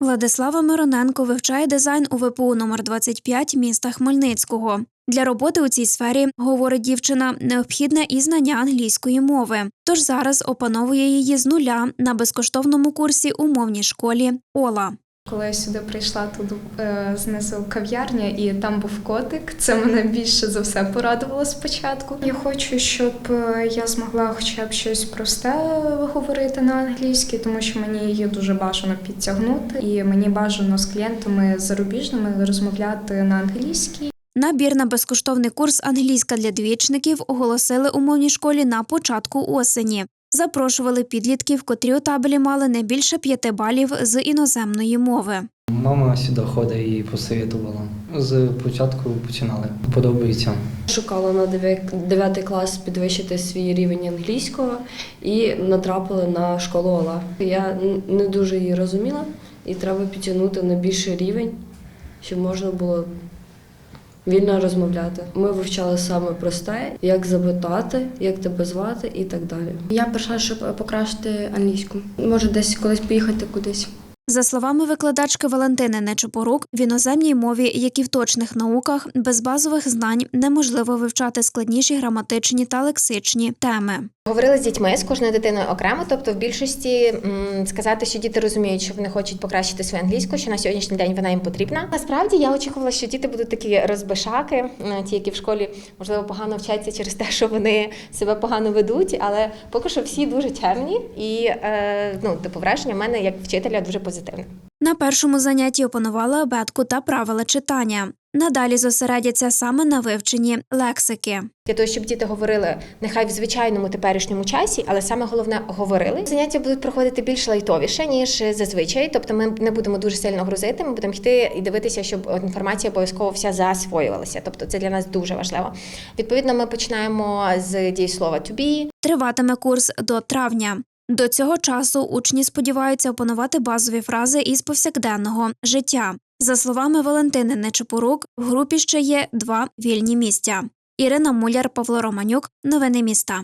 Владислава Мироненко вивчає дизайн у ВПУ номер 25 міста Хмельницького. Для роботи у цій сфері, говорить дівчина, необхідне і знання англійської мови. Тож зараз опановує її з нуля на безкоштовному курсі у мовній школі Ола. Коли я сюди прийшла, тут е, знизу кав'ярня, і там був котик. Це мене більше за все порадувало спочатку. Я хочу, щоб е, я змогла хоча б щось просте говорити на англійській, тому що мені її дуже бажано підтягнути, і мені бажано з клієнтами зарубіжними розмовляти на англійській. Набір на безкоштовний курс англійська для двічників оголосили у мовній школі на початку осені. Запрошували підлітків, котрі у табелі мали не більше п'яти балів з іноземної мови. Мама сюди ходить і посоветувала. З початку починали. Подобається. Шукала на 9 клас підвищити свій рівень англійського і натрапила на школу Ола. Я не дуже її розуміла, і треба підтягнути на більший рівень, щоб можна було вільно розмовляти. Ми вивчали саме просте, як запитати, як тебе звати і так далі. Я прийшла, щоб покращити англійську. Може, десь колись поїхати кудись. За словами викладачки Валентини Нечопорук, в іноземній мові, як і в точних науках, без базових знань неможливо вивчати складніші граматичні та лексичні теми. Говорили з дітьми з кожною дитиною окремо. Тобто, в більшості сказати, що діти розуміють, що вони хочуть покращити свою англійську, що на сьогоднішній день вона їм потрібна. Насправді я очікувала, що діти будуть такі розбишаки, ті, які в школі можливо погано вчаться через те, що вони себе погано ведуть. Але поки що всі дуже чемні, і е, ну, типу, враження в мене як вчителя дуже позитивне. На першому занятті опанували абетку та правила читання. Надалі зосередяться саме на вивченні лексики. Для того, щоб діти говорили нехай в звичайному теперішньому часі, але саме головне говорили. Заняття будуть проходити більш лайтовіше, ніж зазвичай. Тобто ми не будемо дуже сильно грузити, ми будемо йти і дивитися, щоб інформація обов'язково вся засвоювалася. Тобто це для нас дуже важливо. Відповідно, ми починаємо з дієслова to be, Триватиме курс до травня. До цього часу учні сподіваються опанувати базові фрази із повсякденного життя. За словами Валентини Нечепорук, в групі ще є два вільні місця. Ірина Муляр, Павло Романюк. Новини міста.